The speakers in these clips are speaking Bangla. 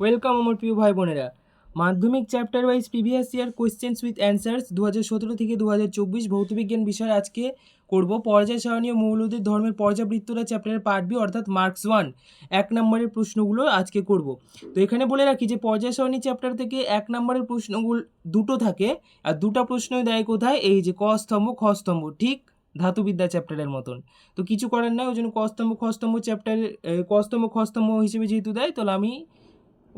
ওয়েলকাম আমার প্রিয় ভাই বোনেরা। মাধ্যমিক chapter wise previous year questions with answers দু হাজার সতেরো থেকে দু হাজার চব্বিশ ভৌতবিজ্ঞান বিষয় আজকে করব। পর্যায় সারণীয় মৌলদের ধর্মের পর্যাবৃত্তরা চ্যাপ্টারের পার্ট বি অর্থাৎ মার্কস ওয়ান এক নম্বরের প্রশ্নগুলো আজকে করব। তো এখানে বলে রাখি যে পর্যায় সারণী চ্যাপ্টার থেকে এক নম্বরের প্রশ্নগুলো দুটো থাকে আর দুটো প্রশ্নই দেয় কোথায়? এই যে ক স্তম্ভ, খ স্তম্ভ, ঠিক? ধাতুবিদ্যা চ্যাপ্টারের মতন। তো কিছু করার নাই, ওই জন্য কস্তম্ভ খস্তম্ভ খ স্তম্ভ চ্যাপ্টারের ক স্তম্ভ হিসেবে যেহেতু দেয়, তাহলে আমি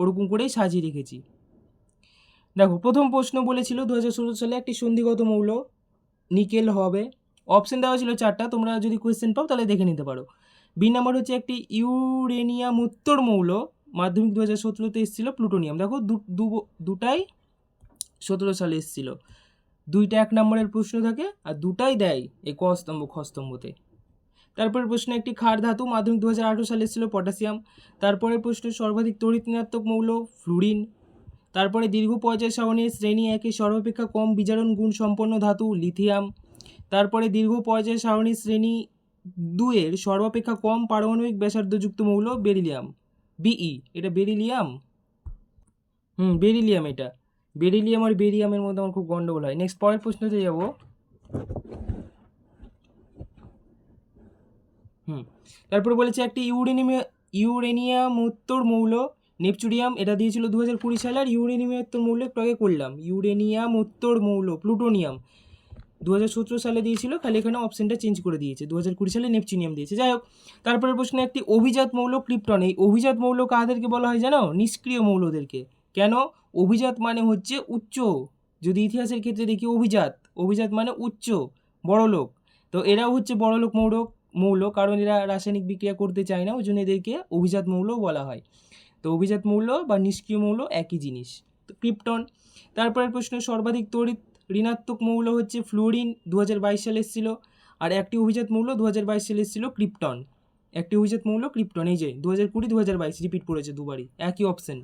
ওরকম করেই সাজিয়ে রেখেছি। দেখো, প্রথম প্রশ্ন বলেছিল দু হাজার ষোলো সালে একটি সন্ধিগত মৌল, নিকেল হবে। অপশন দেওয়া ছিল চারটা, তোমরা যদি কোয়েশ্চেন পাও তাহলে দেখে নিতে পারো। বি নাম্বার হচ্ছে একটি ইউরেনিয়াম উত্তর মৌল, মাধ্যমিক দু হাজার সতেরোতে এসেছিল প্লুটোনিয়াম। দেখো দুটাই সতেরো সালে এসেছিল। দুইটা এক নম্বরের প্রশ্ন থাকে, আর দুটাই দেয় এই ক স্তম্ভ, খ স্তম্ভতে। তারপরের প্রশ্ন একটি ক্ষার ধাতু মাধ্যমিক দু হাজার আঠেরো সালে ছিল পটাশিয়াম। তারপরের প্রশ্ন সর্বাধিক তড়িৎ ঋণাত্মক মৌল ফ্লুরিন। তারপরে দীর্ঘ পর্যায় সারণীর শ্রেণি একে সর্বাপেক্ষা কম বিজারণ গুণ সম্পন্ন ধাতু লিথিয়াম। তারপরে দীর্ঘ পর্যায় সারণীর শ্রেণি দুয়ের সর্বাপেক্ষা কম পারমাণবিক ব্যাসার্ধযুক্ত মৌল বেরিলিয়াম। বিই, এটা বেরিলিয়াম? হুম, বেরিলিয়াম এটা। বেরিলিয়াম আর বেরিয়ামের মধ্যে আমার খুব গন্ডগোল হয়। নেক্সট পরের প্রশ্নতে যাব। হুম। তারপরে বলেছে একটি ইউরেনিয়াম ইউরেনিয়াম উত্তর মৌল, নেপচুরিয়াম, এটা দিয়েছিল দু হাজার কুড়ি সালে, আর ইউরেনিয়াম উত্তর মৌল একটু আগে করলাম। ইউরেনিয়াম উত্তর মৌল, প্লুটোনিয়াম দু হাজার সতেরো সালে দিয়েছিল, খালি এখানে অপশনটা চেঞ্জ করে দিয়েছে। দু হাজার কুড়ি সালে নেপচুনিয়াম দিয়েছে। যাই হোক তারপরে প্রশ্নে একটি অভিজাত মৌল, ক্রিপ্টন। এই অভিজাত মৌল কাদেরকে বলা হয় জানো? নিষ্ক্রিয় মৌলদেরকে কেন? অভিজাত মানে হচ্ছে উচ্চ। যদি ইতিহাসের ক্ষেত্রে দেখি অভিজাত অভিজাত মানে উচ্চ, বড়লোক। তো এরাও হচ্ছে বড়লোক মৌল মৌল, কারণ এরা রাসায়নিক বিক্রিয়া করতে চায় না ওই জন্য এদেরকে অভিজাত মৌলও বলা হয়। তো অভিজাত মৌল বা নিষ্ক্রিয় মৌল একই জিনিস। তো ক্রিপ্টন, তারপরের প্রশ্ন, সর্বাধিক তড়িৎ ঋণাত্মক মৌল হচ্ছে ফ্লোরিন দু হাজার বাইশ সালে এসেছিল, আর একটি অভিজাত মৌল দু সালে এসেছিল ক্রিপ্টন। একটি অভিজাত মৌল ক্রিপ্টন, এই যে দু হাজার কুড়ি দু হাজার বাইশ রিপিট করেছে দুবারই, একই অপশন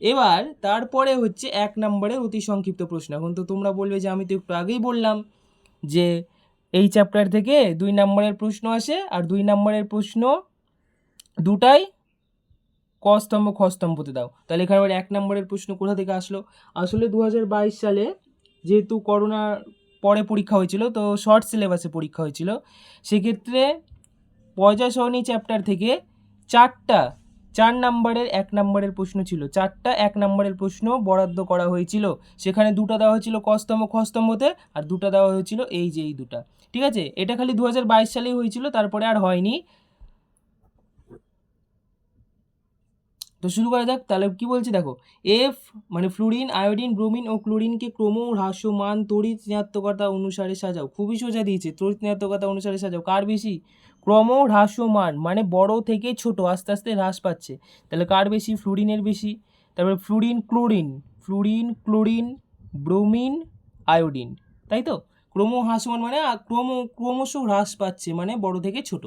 এবার তারপরে হচ্ছে এক নম্বরের অতি সংক্ষিপ্ত প্রশ্ন। এখন তো তোমরা বলবে যে, আমি তো একটু আগেই বললাম যে এই চ্যাপ্টার থেকে দুই নম্বরের প্রশ্ন আসে আর দুই নম্বরের প্রশ্ন দুটাই ক স্তম্ভ খ স্তম্ভতে দাও। তাহলে এখানে এক নম্বরের প্রশ্ন কোথা থেকে আসলো? আসলে দু হাজার বাইশ সালে যেহেতু করোনার পরে পরীক্ষা হয়েছিল, তো শর্ট সিলেবাসে পরীক্ষা হয়েছিল, সেক্ষেত্রে পর্যায় সরণী চ্যাপ্টার থেকে চারটা চার নম্বরের এক নম্বরের প্রশ্ন ছিল। চারটা এক নম্বরের প্রশ্ন বরাদ্দ করা হয়েছিল। সেখানে দুটো দেওয়া হয়েছিল কস্তম খস্তম্ভতে আর দুটো দেওয়া হয়েছিল এই যে এই দুটা। ঠিক আছে? এটা খালি দু সালেই হয়েছিল, তারপরে আর হয়নি। তো শুরু করা যাক, তাহলে কি বলছে দেখো এফ মানে ফ্লুরিন আয়োডিন ব্রোমিন ও ক্লোরিনকে ক্রম হ্রাসমান তড়িৎ ঋণাত্মকতা অনুসারে সাজাও। খুবই সোজা দিয়েছে, তড়িৎ ঋণাত্মকতা অনুসারে সাজাও। কার বেশি? ক্রম হ্রাসমান মানে বড় থেকে ছোট, আস্তে আস্তে হ্রাস পাচ্ছে। তাহলে কার বেশি? ফ্লুরিনের বেশি। তারপরে fluorine chlorine fluorine chlorine bromine iodine তাই তো? ক্রম হ্রাসমান মানে ক্রম, ক্রমশ হ্রাস পাচ্ছে মানে বড় থেকে ছোট।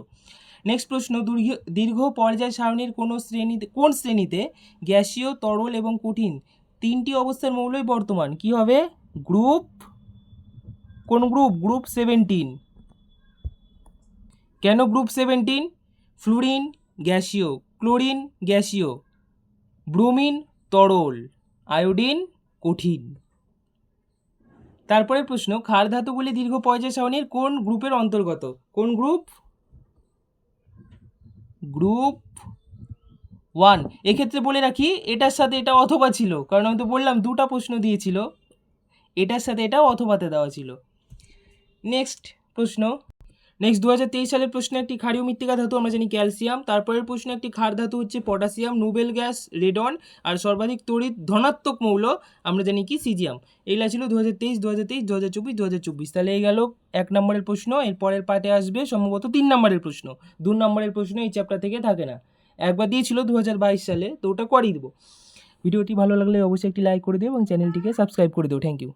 নেক্সট প্রশ্ন, দীর্ঘ দীর্ঘ পর্যায় সারণীর কোন শ্রেণীতে কোন শ্রেণীতে গ্যাসীয়, তরল এবং কঠিন তিনটি অবস্থার মৌলই বর্তমান? কি হবে? গ্রুপ, কোন গ্রুপ? Group seventeen. কেন গ্রুপ সেভেন্টিন? ফ্লুরিন গ্যাসীয়, ক্লোরিন গ্যাসীয়, ব্রোমিন তরল, আয়োডিন কঠিন। তারপরে প্রশ্ন ক্ষার ধাতুগুলি দীর্ঘ পর্যায় সারণীর কোন গ্রুপের অন্তর্গত? কোন গ্রুপ? Group one. এক্ষেত্রে বলে রাখি, এটার সাথে এটা অথবা ছিল। কারণ আমি তো বললাম, দুটা প্রশ্ন দিয়েছিল। এটার সাথে এটা অথবাতে দেওয়া ছিল। নেক্সট প্রশ্ন। নেক্সট দু হাজার তেইশ সালের প্রশ্নে একটি ক্ষারীয় মৃত্তিকা ধাতু আমরা জানি ক্যালসিয়াম। তারপরের প্রশ্ন একটি ক্ষার ধাতু হচ্ছে পটাশিয়াম, নোবেল গ্যাস, রেডন আর সর্বাধিক তড়িৎ ধনাত্মক মৌল আমরা জানি কি? সিজিয়াম। এইগুলা ছিল দু হাজার তেইশ দু হাজার তেইশ দু হাজার চব্বিশ দু হাজার চব্বিশ। তাহলে এই গেল এক নম্বরের প্রশ্ন। এর পরের পার্টে আসবে সম্ভবত তিন নম্বরের প্রশ্ন। দু নম্বরের প্রশ্ন এই চ্যাপ্টার থেকে থাকে না। একবার দিয়েছিল দু হাজার বাইশ সালে, তো ওটা করিয়ে দেবো। ভিডিওটি ভালো লাগলে অবশ্যই একটি লাইক করে দিও এবং চ্যানেলটিকে সাবস্ক্রাইব করে দিও। Thank you